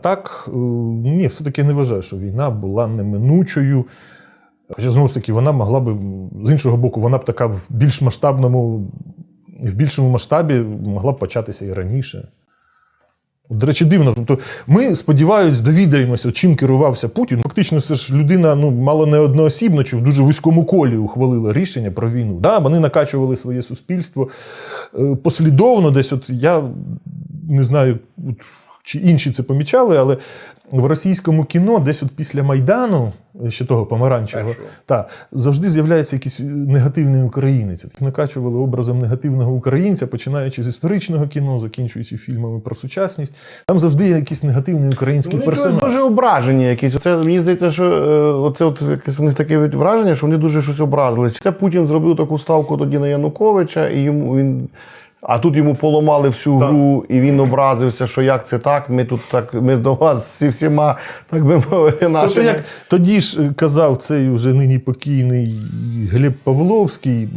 так, е, ні, все-таки не вважаю, що війна була неминучою. Хоча, знову ж таки, вона могла би, з іншого боку, вона б така в більш масштабному, в більшому масштабі могла б початися і раніше. До речі, дивно. Тобто, ми, сподіваюсь, довідаємося, чим керувався Путін. Фактично, це ж людина ну, мало не одноосібно чи в дуже вузькому колі ухвалила рішення про війну. Да, вони накачували своє суспільство е, послідовно. Десь, от я не знаю, чи інші це помічали, але в російському кіно, десь от після Майдану, ще того помаранчевого, та, завжди з'являється якийсь негативний українець. Накачували образом негативного українця, починаючи з історичного кіно, закінчуючи фільмами про сучасність. Там завжди є якийсь негативний український Вони персонаж. дуже ображені якісь. Оце мені здається, що е, оце от якесь у них таке враження, що вони дуже щось образили. Це Путін зробив таку ставку тоді на Януковича, і йому він. А тут йому поламали всю Так. гру, і він образився, що як це так? Ми тут так, ми до вас всі всіма, так би мовити, Тобто, як тоді ж е, казав цей уже нині покійний Глеб Павловський,